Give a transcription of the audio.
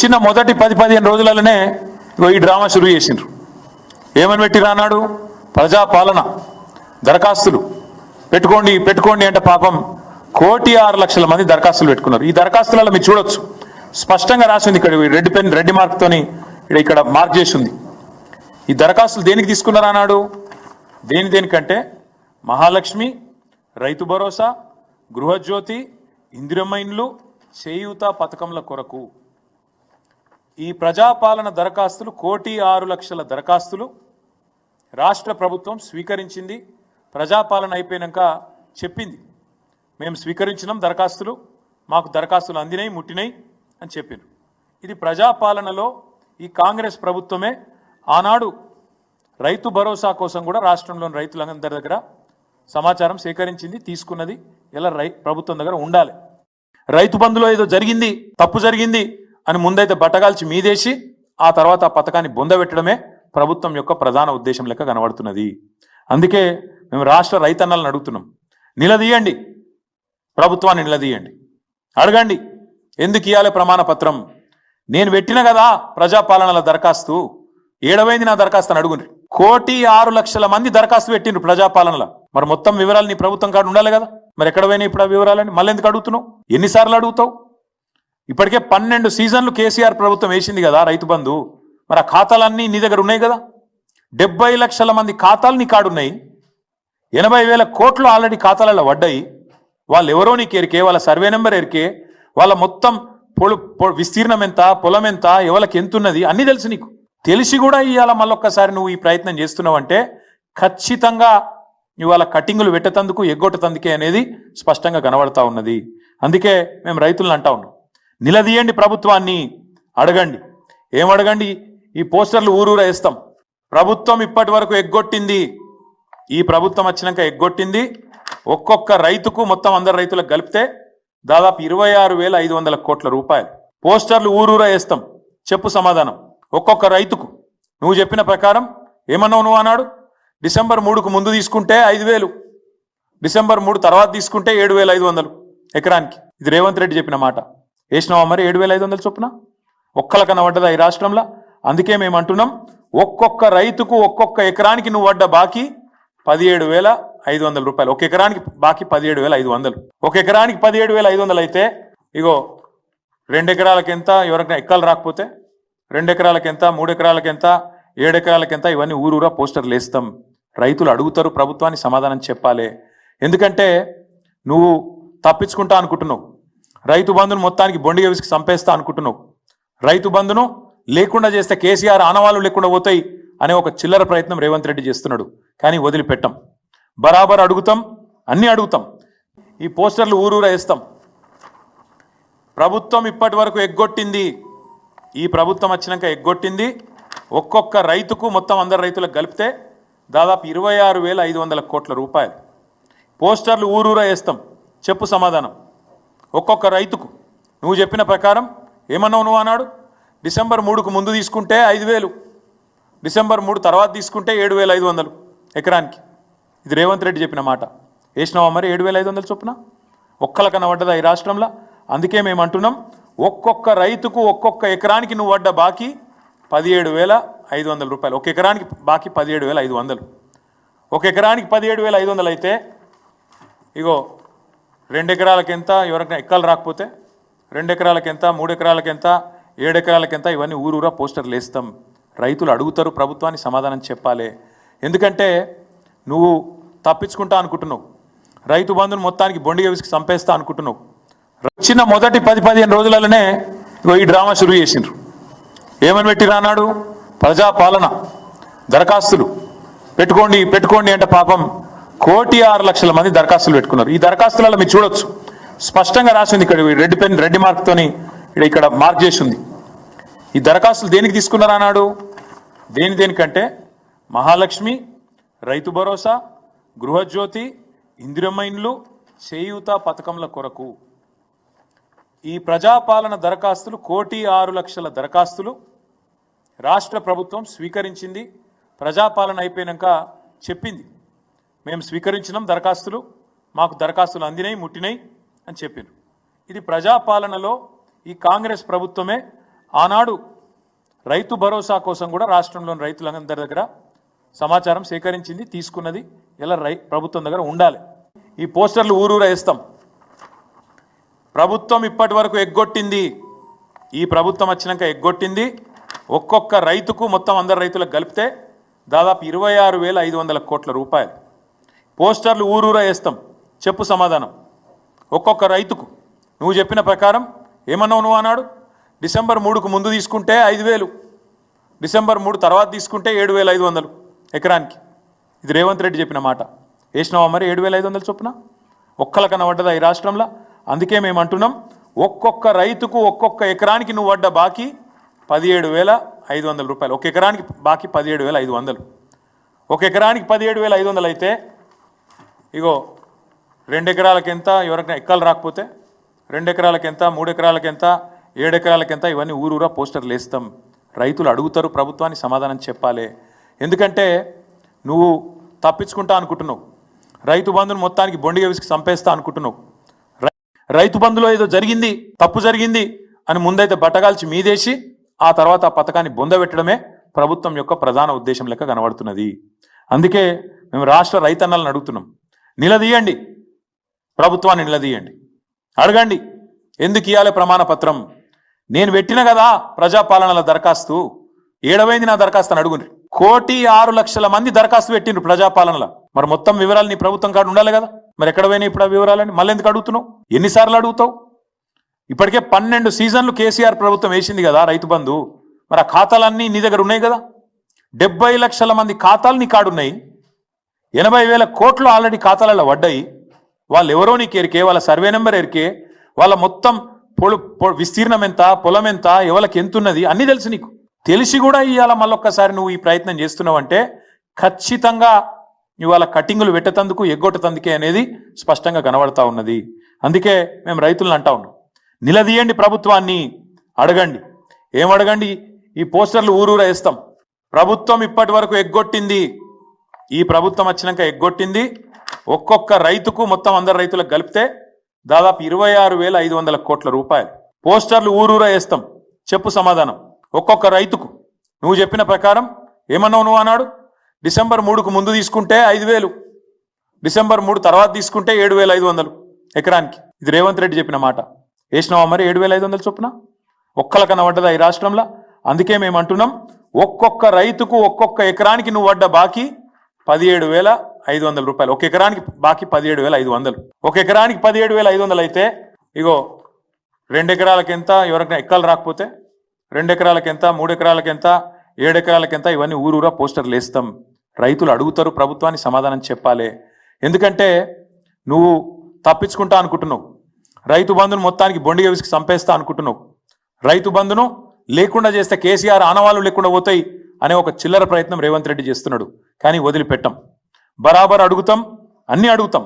వచ్చిన మొదటి పది పదిహేను రోజులలోనే ఈ డ్రామా షురూ చేసిండ్రు. ఏమని పెట్టి రానాడు ప్రజాపాలన దరఖాస్తులు. పెట్టుకోండి పెట్టుకోండి అంటే పాపం కోటి ఆరు లక్షల మంది దరఖాస్తులు పెట్టుకున్నారు. ఈ దరఖాస్తులలో మీరు చూడొచ్చు. స్పష్టంగా రాసింది ఇక్కడ రెడ్ పెన్ రెడ్ మార్క్తోని ఇక్కడ మార్క్ చేసి ఉంది ఈ దరఖాస్తులు దేనికి తీసుకున్నారు అన్నాడు? దేని దేనికంటే మహాలక్ష్మి రైతు భరోసా గృహజ్యోతి ఇందిరమ్మ ఇండ్లు చేయూత పథకంల కొరకు. ఈ ప్రజాపాలన దరఖాస్తులు కోటి ఆరు లక్షల దరఖాస్తులు రాష్ట్ర ప్రభుత్వం స్వీకరించింది ప్రజాపాలన అయిపోయాక చెప్పింది. మేము స్వీకరించినాం దరఖాస్తులు మాకు దరఖాస్తులు అందినాయి ముట్టినాయి అని చెప్పారు ఇది ప్రజాపాలనలో ఈ కాంగ్రెస్ ప్రభుత్వమే ఆనాడు రైతు భరోసా కోసం కూడా రాష్ట్రంలోని రైతులందరి దగ్గర సమాచారం సేకరించింది తీసుకున్నది. ఇలా రై ప్రభుత్వం దగ్గర ఉండాలి. రైతు బంధులో ఏదో జరిగింది తప్పు జరిగింది అని ముందైతే బట్టగాల్చి మీదేసి ఆ తర్వాత ఆ పథకాన్ని బొందబెట్టడమే ప్రభుత్వం యొక్క ప్రధాన ఉద్దేశం లెక్క కనబడుతున్నది. అందుకే మేము రాష్ట్ర రైతన్నలను అడుగుతున్నాం. నిలదీయండి. ప్రభుత్వాన్ని నిలదీయండి. అడగండి. ఎందుకు ఇవ్వాలి ప్రమాణ పత్రం? నేను పెట్టిన కదా ప్రజాపాలనల దరఖాస్తు. ఏడవైంది నా దరఖాస్తు అని అడుగుండ్రి. కోటి ఆరు లక్షల మంది దరఖాస్తు పెట్టిండ్రు ప్రజాపాలనలో. మరి మొత్తం వివరాలు నీ ప్రభుత్వం కాడు ఉండాలి కదా. మరి ఎక్కడ పోయినా ఇప్పుడు ఆ వివరాలని మళ్ళీ ఎందుకు అడుగుతున్నావు? ఎన్నిసార్లు అడుగుతావు? ఇప్పటికే పన్నెండు సీజన్లు కేసీఆర్ ప్రభుత్వం వేసింది కదా రైతు బంధు. మరి ఆ ఖాతాలన్నీ నీ దగ్గర ఉన్నాయి కదా. డెబ్బై లక్షల మంది ఖాతాలు నీ కాడున్నాయి. ఎనభై వేల కోట్లు ఆల్రెడీ ఖాతాలలో పడ్డాయి. వాళ్ళు ఎవరో నీకు ఎరికే వాళ్ళ సర్వే నెంబర్ ఎరికే వాళ్ళ మొత్తం పొలు విస్తీర్ణం ఎంత పొలం ఎంత ఎవరికి ఎంత ఉన్నది అన్నీ తెలుసు నీకు. తెలిసి కూడా ఇవాళ మళ్ళొక్కసారి నువ్వు ఈ ప్రయత్నం చేస్తున్నావంటే ఖచ్చితంగా ఇవాళ కటింగులు పెట్టేతందుకు ఎగ్గొట్టతందుకే అనేది స్పష్టంగా కనబడతా ఉన్నది. అందుకే మేము రైతులను అంటా ఉన్నాం. నిలదీయండి ప్రభుత్వాన్ని. అడగండి. ఏం అడగండి? ఈ పోస్టర్లు ఊరూరా వేస్తాం. ప్రభుత్వం ఇప్పటి వరకు ఎగ్గొట్టింది. ఈ ప్రభుత్వం వచ్చినాక ఎగ్గొట్టింది. ఒక్కొక్క రైతుకు మొత్తం అందరు రైతులకు కలిపితే దాదాపు ఇరవై ఆరు వేల ఐదు వందల కోట్ల రూపాయలు. పోస్టర్లు ఊరూరా వేస్తాం. చెప్పు సమాధానం. ఒక్కొక్క రైతుకు. నువ్వు చెప్పిన ప్రకారం ఏమన్నావు నువ్వు అన్నాడు? డిసెంబర్ మూడుకు ముందు తీసుకుంటే ఐదు వేలు. డిసెంబర్ మూడు తర్వాత తీసుకుంటే ఏడు వేల ఐదు వందలు ఎకరానికి. ఇది రేవంత్ రెడ్డి చెప్పిన మాట. వేసినావా మరి ఏడు వేల ఐదు వందలు చొప్పున? ఒక్కల కనబడ్డదా ఈ రాష్ట్రంలో? అందుకే మేము అంటున్నాం ఒక్కొక్క రైతుకు ఒక్కొక్క ఎకరానికి నువ్వు పడ్డ బాకీ పదిహేడు వేల ఐదు వందల రూపాయలు. ఒక ఎకరానికి బాకీ పదిహేడు వేల ఐదు వందలు. ఒక ఎకరానికి పదిహేడు వేల ఐదు వందలు అయితే ఇగో రెండు ఎకరాలకు ఎంత ఎవరికైనా ఎక్కలు రాకపోతే రెండు ఎకరాలకు ఎంత మూడు ఎకరాలకు ఎంత ఏడు ఎకరాలకు ఎంత ఇవన్నీ ఊరూరా పోస్టర్లు వేస్తాం. రైతులు అడుగుతారు ప్రభుత్వాన్ని సమాధానం చెప్పాలి. ఎందుకంటే నువ్వు తప్పించుకుంటా అనుకుంటున్నావు. రైతు బంధును మొత్తానికి బొండి విసికి చంపేస్తా అనుకుంటున్నావు. రైతు బంధును లేకుండా చేస్తే కేసీఆర్ ఆనవాళ్ళు లేకుండా పోతాయి అనే ఒక చిల్లర ప్రయత్నం రేవంత్ రెడ్డి చేస్తున్నాడు. కానీ వదిలిపెట్టం. బరాబర్ అడుగుతాం అన్నీ అడుగుతాం. ఈ పోస్టర్లు ఊరూరా వేస్తాం. ప్రభుత్వం ఇప్పటి వరకు ఎగ్గొట్టింది. ఈ ప్రభుత్వం వచ్చినాక ఎగ్గొట్టింది. ఒక్కొక్క రైతుకు మొత్తం అందరు రైతులకు కలిపితే దాదాపు ఇరవై ఆరు వేల ఐదు వందల కోట్ల రూపాయలు. పోస్టర్లు ఊరూరా వేస్తాం. చెప్పు సమాధానం. ఒక్కొక్క రైతుకు. నువ్వు చెప్పిన ప్రకారం ఏమన్నావు నువ్వు అన్నాడు డిసెంబర్ మూడుకు ముందు తీసుకుంటే ఐదు వేలు. డిసెంబర్ మూడు తర్వాత తీసుకుంటే ఏడు వేల ఐదు వందలు ఎకరానికి. ఇది రేవంత్ రెడ్డి చెప్పిన మాట. వేసినావా మరి ఏడు వేల ఐదు వందలు చొప్పున? ఒక్కల కనబడ్డదా ఈ రాష్ట్రంలో? అందుకే మేము అంటున్నాం ఒక్కొక్క రైతుకు ఒక్కొక్క ఎకరానికి నువ్వు పడ్డ బాకీ పదిహేడు వేల ఐదు వందల రూపాయలు. ఒక ఎకరానికి బాకీ పదిహేడు వేల ఐదు వందలు. ఒక ఎకరానికి పదిహేడు వేల ఐదు వందలు అయితే ఇగో రెండు ఎకరాలకు ఎంత ఎవరికైనా ఎక్కలు రాకపోతే రెండు ఎకరాలకు ఎంత మూడు ఎకరాలకు ఎంత ఏడు ఎకరాలకు ఎంత ఇవన్నీ ఊరూరా పోస్టర్లు వేస్తాం. రైతులు అడుగుతారు ప్రభుత్వాన్ని సమాధానం చెప్పాలి. ఎందుకంటే నువ్వు తప్పించుకుంటా అనుకుంటున్నావు. రైతు బంధును మొత్తానికి బొండి విసికి చంపేస్తా అనుకుంటున్నావు. వచ్చిన మొదటి పది పదిహేను రోజులలోనే ఈ డ్రామా షురూ చేసిండ్రు. ఏమని పెట్టి రానాడు ప్రజాపాలన దరఖాస్తులు. పెట్టుకోండి పెట్టుకోండి అంటే పాపం కోటి ఆరు లక్షల మంది దరఖాస్తులు పెట్టుకున్నారు. ఈ దరఖాస్తులలో మీరు చూడొచ్చు. స్పష్టంగా రాసింది ఇక్కడ రెడ్ పెన్ రెడ్ మార్క్ ఇక్కడ మార్క్ చేసి ఉంది ఈ దరఖాస్తులు దేనికి తీసుకున్నారు అన్నాడు? దేని దేనికంటే మహాలక్ష్మి రైతు భరోసా గృహజ్యోతి ఇందిరమైన్లు చేయూత పథకంల కొరకు. ఈ ప్రజాపాలన దరఖాస్తులు కోటి ఆరు లక్షల దరఖాస్తులు. రాష్ట్ర ప్రభుత్వం స్వీకరించింది ప్రజాపాలన అయిపోయినాక చెప్పింది. మేము స్వీకరించినాం దరఖాస్తులు మాకు దరఖాస్తులు అందినాయి ముట్టినాయి అని చెప్పారు. ఇది ప్రజాపాలనలో ఈ కాంగ్రెస్ ప్రభుత్వమే ఆనాడు రైతు భరోసా కోసం కూడా రాష్ట్రంలోని రైతులందరి దగ్గర సమాచారం సేకరించింది తీసుకున్నది. ఇలా రై ప్రభుత్వం దగ్గర ఉండాలి. ఈ పోస్టర్లు ఊరూరా వేస్తాం. ప్రభుత్వం ఇప్పటి వరకు ఎగ్గొట్టింది. ఈ ప్రభుత్వం వచ్చినాక ఎగ్గొట్టింది. ఒక్కొక్క రైతుకు మొత్తం అందరు రైతులకు కలిపితే దాదాపు ఇరవై ఆరు వేల ఐదు వందల కోట్ల రూపాయలు. పోస్టర్లు ఊరూరా వేస్తాం. చెప్పు సమాధానం. ఒక్కొక్క రైతుకు. నువ్వు చెప్పిన ప్రకారం ఏమన్నావు నువ్వు అన్నాడు? డిసెంబర్ మూడుకు ముందు తీసుకుంటే ఐదు వేలు. డిసెంబర్ మూడు తర్వాత తీసుకుంటే ఏడు వేల ఐదు వందలు ఎకరానికి. ఇది రేవంత్ రెడ్డి చెప్పిన మాట. వేసినావా మరి ఏడు వేల ఐదు వందలు చొప్పున? ఒక్కలకన్నా కనబడ్డదా ఈ రాష్ట్రంలో? అందుకే మేము అంటున్నాం ఒక్కొక్క రైతుకు ఒక్కొక్క ఎకరానికి నువ్వు పడ్డ బాకీ పదిహేడు వేల ఐదు వందల రూపాయలు. ఒక ఎకరానికి బాకీ పదిహేడు వేల ఐదు వందలు. ఒక ఎకరానికి పదిహేడు వేల ఐదు వందలు అయితే ఇగో రెండు ఎకరాలకి ఎంత ఎవరికైనా ఎక్కలు రాకపోతే రెండు ఎకరాలకి ఎంత మూడు ఎకరాలకి ఎంత ఏడు ఎకరాలకి ఎంత ఇవన్నీ ఊరూరా పోస్టర్లు వేస్తాం. రైతులు అడుగుతారు ప్రభుత్వాన్ని సమాధానం చెప్పాలి. ఎందుకంటే నువ్వు తప్పించుకుంటా అనుకుంటున్నావు. రైతు బంధుని మొత్తానికి బొండిగ విసికి చంపేస్తా అనుకుంటున్నావు. రై- రైతు బంధులో ఏదో జరిగింది తప్పు జరిగింది అని ముందైతే బట్టగాల్చి మీదేసి ఆ తర్వాత ఆ పథకాన్ని బొందబెట్టడమే ప్రభుత్వం యొక్క ప్రధాన ఉద్దేశం లెక్క కనబడుతున్నది. అందుకే మేము రాష్ట్ర రైతన్నలను అడుగుతున్నాం. నిలదీయండి. ప్రభుత్వాన్ని నిలదీయండి. అడగండి ఎందుకు ఇవ్వాలి ప్రమాణ పత్రం నేను పెట్టిన కదా ప్రజాపాలనల దరఖాస్తు. ఏడవైంది నా దరఖాస్తు అని అడుగుండ్రి. కోటి ఆరు లక్షల మంది దరఖాస్తు పెట్టిండ్రు ప్రజాపాలనల. మరి మొత్తం వివరాలు నీ ప్రభుత్వం కాడు ఉండాలి కదా? మరి ఎక్కడ పోయినాయి ఇప్పుడు ఆ వివరాలని మళ్ళీ ఎందుకు అడుగుతున్నావు? ఎన్నిసార్లు అడుగుతావు? ఇప్పటికే పన్నెండు సీజన్లు కేసీఆర్ ప్రభుత్వం వేసింది కదా రైతు బంధు. మరి ఆ ఖాతాలన్నీ నీ దగ్గర ఉన్నాయి కదా? డెబ్బై లక్షల మంది ఖాతాలు నీ కాడున్నాయి. ఎనభై వేల కోట్లు ఆల్రెడీ ఖాతాలలో పడ్డాయి. వాళ్ళు ఎవరో నీకు ఎరికే వాళ్ళ సర్వే నెంబర్ ఎరికే వాళ్ళ మొత్తం పొలు విస్తీర్ణం ఎంత పొలం ఎంత ఎవరికి ఎంత ఉన్నది అన్నీ తెలుసు నీకు. తెలిసి కూడా ఇవాళ మళ్ళొక్కసారి నువ్వు ఈ ప్రయత్నం చేస్తున్నావంటే ఖచ్చితంగా ఇవాళ కటింగులు పెట్టతందుకు ఎగ్గొట్టతందుకే అనేది స్పష్టంగా కనబడతా ఉన్నది. అందుకే మేము రైతులను అంటా ఉన్నాం. నిలదీయండి ప్రభుత్వాన్ని అడగండి. ఏం అడగండి? ఈ పోస్టర్లు ఊరూర వేస్తాం. ప్రభుత్వం ఇప్పటి వరకు ఎగ్గొట్టింది ఈ ప్రభుత్వం వచ్చినాక ఎగ్గొట్టింది. ఒక్కొక్క రైతుకు మొత్తం అందరు రైతులకు కలిపితే దాదాపు ఇరవై ఆరు వేల ఐదు వందల కోట్ల రూపాయలు. పోస్టర్లు ఊరూరా వేస్తాం. చెప్పు సమాధానం. ఒక్కొక్క రైతుకు. నువ్వు చెప్పిన ప్రకారం ఏమన్నావు నువ్వు అన్నాడు డిసెంబర్ మూడుకు ముందు తీసుకుంటే ఐదు వేలు. డిసెంబర్ మూడు తర్వాత తీసుకుంటే ఏడు వేల ఐదు వందలు ఎకరానికి. ఇది రేవంత్ రెడ్డి చెప్పిన మాట. వేసినావా మరి ఏడు వేల ఐదు వందలు చొప్పున? ఒక్కలకన్నా పడ్డదా ఈ రాష్ట్రంలో? అందుకే మేము అంటున్నాం ఒక్కొక్క రైతుకు ఒక్కొక్క ఎకరానికి నువ్వు పడ్డ బాకీ పదిహేడు వేల ఐదు వందల రూపాయలు. ఒక ఎకరానికి బాకీ పదిహేడు వేల ఐదు వందలు. ఒక ఎకరానికి పదిహేడు వేల ఐదు వందలు అయితే ఇగో రెండు ఎకరాలకి ఎంత ఎవరికైనా ఎక్కలు రాకపోతే రెండు ఎకరాలకి ఎంత మూడు ఎకరాలకి ఎంత ఏడు ఎకరాలకి ఎంత ఇవన్నీ ఊరూరా పోస్టర్లు వేస్తాం. రైతులు అడుగుతారు ప్రభుత్వాన్ని సమాధానం చెప్పాలి. ఎందుకంటే నువ్వు తప్పించుకుంటా అనుకుంటున్నావు. రైతు బంధును మొత్తానికి బొండిగ విసికి చంపేస్తా అనుకుంటున్నావు. రైతు బంధును లేకుండా చేస్తే కేసీఆర్ ఆనవాళ్ళు లేకుండా పోతాయి. అనే ఒక చిల్లర ప్రయత్నం రేవంత్ రెడ్డి చేస్తున్నాడు. కానీ వదిలిపెట్టం. బరాబర్ అడుగుతాం అన్ని అడుగుతాం.